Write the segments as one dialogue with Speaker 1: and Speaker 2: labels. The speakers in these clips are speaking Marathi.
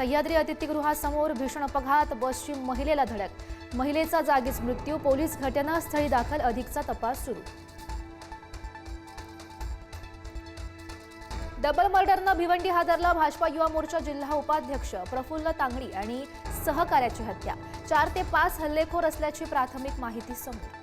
Speaker 1: सह्याद्री अतिथीगृहासमोर भीषण अपघात बसची महिलेला धडक. महिलेचा जागीच मृत्यू पोलीस घटनास्थळी दाखल अधिकचा तपास सुरू. डबल मर्डरनं भिवंडी हादरला भाजपा युवा मोर्चा जिल्हा उपाध्यक्ष प्रफुल्ल तांगडी आणि सहकार्याची हत्या. चार ते पाच हल्लेखोर असल्याची प्राथमिक माहिती समोर.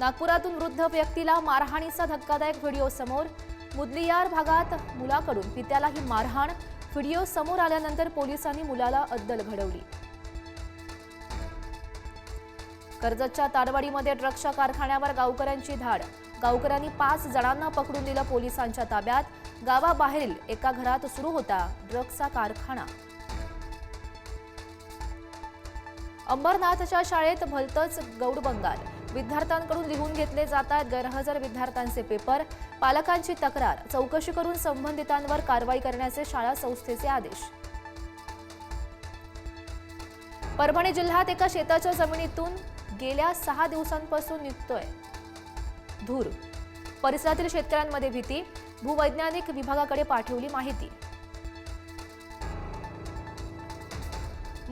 Speaker 1: नागपुरातून वृद्ध व्यक्तीला मारहाणीचा धक्कादायक व्हिडिओ समोर मुदलियार भागात मुलाकडून पित्याला ही मारहाण. व्हिडिओ समोर आल्यानंतर पोलिसांनी मुलाला अद्दल घडवली. कर्जतच्या ताडवाडीमध्ये ट्रकच्या कारखान्यावर गावकऱ्यांची धाड. गावकऱ्यांनी पाच जणांना पकडून दिलं पोलिसांच्या ताब्यात. गावाबाहेरील एका घरात सुरू होता ड्रग्सचा कारखाना. अंबरनाथच्या शाळेत भलतंच गौड बंगाल विद्यार्थ्यांकडून लिहून घेतले जात आहेत गैरहजर विद्यार्थ्यांचे पेपर पालकांची तक्रार चौकशी करून संबंधितांवर कारवाई करण्याचे शाळा संस्थेचे आदेश. परभणी जिल्ह्यात एका शेताच्या जमिनीतून गेल्या सहा दिवसांपासून निघतोय. धूर. परिसरातील शेतकऱ्यांमध्ये भीती. भूवैज्ञानिक विभागाकडे पाठवली माहिती.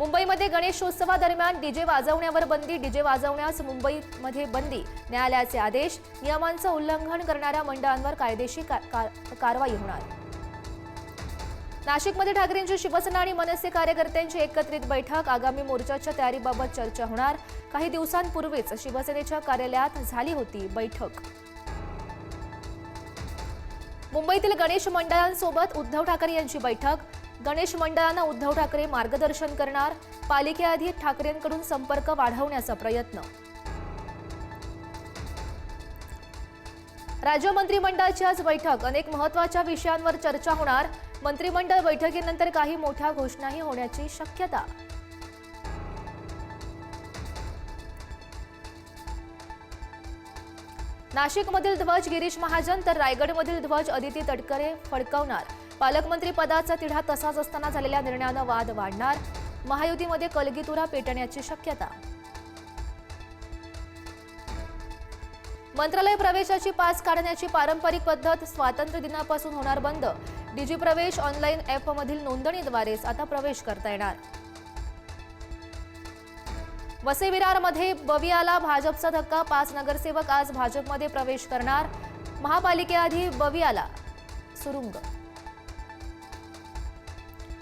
Speaker 1: मुंबईमध्ये गणेशोत्सवादरम्यान डीजे वाजवण्यावर बंदी. डीजे वाजवण्यास मुंबईमध्ये बंदी. न्यायालयाचे आदेश. नियमांचं उल्लंघन करणाऱ्या मंडळांवर कायदेशीर का- का- कारवाई होणार. नाशिकमध्ये ठाकरेंची शिवसेना आणि मनसे कार्यकर्त्यांची एकत्रित बैठक. आगामी मोर्चाच्या तयारीबाबत चर्चा होणार. काही दिवसांपूर्वीच शिवसेनेच्या कार्यालयात झाली होती बैठक. मुंबईतील गणेश मंडळांसोबत उद्धव ठाकरे यांची बैठक. गणेश मंडळांना उद्धव ठाकरे मार्गदर्शन करणार पालिकेआधी ठाकरेंकडून संपर्क वाढवण्याचा प्रयत्न. राज्य मंत्रिमंडळाची आज बैठक. अनेक महत्त्वाच्या विषयांवर चर्चा होणार. मंत्रिमंडळ बैठकीनंतर काही मोठ्या घोषणाही होण्याची शक्यता. नाशिकमधील ध्वज गिरीश महाजन तर रायगडमधील ध्वज अदिती तटकरे फडकवणार. पालकमंत्री पदाचा तिढा तसाच असताना झालेल्या निर्णयानं वाद वाढणार. महायुतीमध्ये कलगीतुरा पेटण्याची शक्यता. मंत्रालय प्रवेशाची पास काढण्याची पारंपरिक पद्धत स्वातंत्र्य दिनापासून होणार बंद. डीजी प्रवेश ऑनलाईन ॲपमधील नोंदणीद्वारेच आता प्रवेश करता येणार. वसेविरारमध्ये बवियाला भाजपचा धक्का पाच नगरसेवक आज भाजपमध्ये प्रवेश करणार. महापालिकेआधी बवियाला सुरुंग